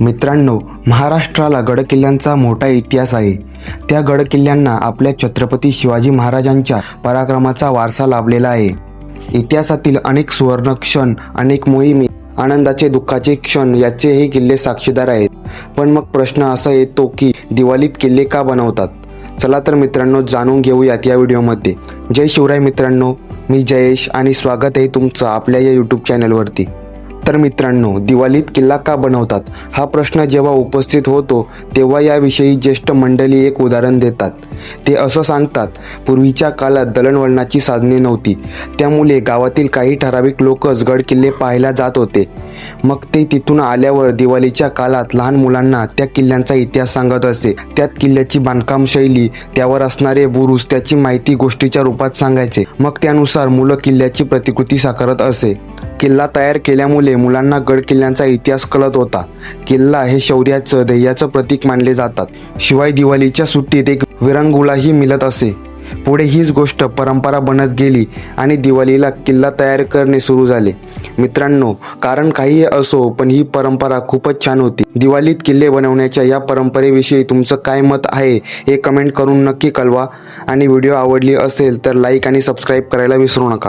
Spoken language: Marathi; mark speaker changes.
Speaker 1: मित्रांनो महाराष्ट्राला गडकिल्ल्यांचा मोठा इतिहास आहे. त्या गडकिल्ल्यांना आपल्या छत्रपती शिवाजी महाराजांच्या पराक्रमाचा वारसा लाभलेला आहे. इतिहासातील अनेक सुवर्ण क्षण अनेक मोहिमे आनंदाचे दुःखाचे क्षण याचे हे किल्ले साक्षीदार आहेत. पण मग प्रश्न असा येतो की दिवाळीत किल्ले का बनवतात? चला तर मित्रांनो जाणून घेऊयात या व्हिडिओमध्ये. जय शिवराय मित्रांनो मी जयेश आणि स्वागत आहे तुमचं आपल्या या यूट्यूब चॅनलवरती तर मित्रांनो दिवाळीत किल्ला का बनवतात? हा प्रश्न जेव्हा उपस्थित होतो तेव्हा याविषयी ज्येष्ठ मंडळी एक उदाहरण देतात. ते असं सांगतात पूर्वीच्या काळात दळणवळणाची साधने नव्हती. त्यामुळे गावातील काही ठराविक लोकच गड किल्ले पाहायला जात होते. मग ते तिथून आल्यावर दिवाळीच्या काळात लहान मुलांना त्या किल्ल्यांचा इतिहास सांगत असे. त्यात किल्ल्याची बांधकाम शैली त्यावर असणारे बुरुज त्याची माहिती गोष्टीच्या रूपात सांगायचे. मग त्यानुसार मुलं किल्ल्याची प्रतिकृती साकारत असे. किल्ला तयार केल्यामुळे मुलांना गड किल्ल्यांचा इतिहास कळत होता. किल्ला हे शौर्याचं ध्येयाचं प्रतीक मानले जातात. शिवाय दिवाळीच्या सुट्टीत एक विरंगुळाही मिळत असे. पुढे हीच गोष्ट परंपरा बनत गेली आणि दिवाळीला किल्ला तयार करणे सुरू झाले. मित्रांनो कारण काही असो पण ही परंपरा खूपच छान होती. दिवाळीत किल्ले बनवण्याच्या या परंपरेविषयी तुमचं काय मत आहे हे कमेंट करून नक्की कळवा. आणि व्हिडिओ आवडली असेल तर लाईक आणि सबस्क्राईब करायला विसरू नका.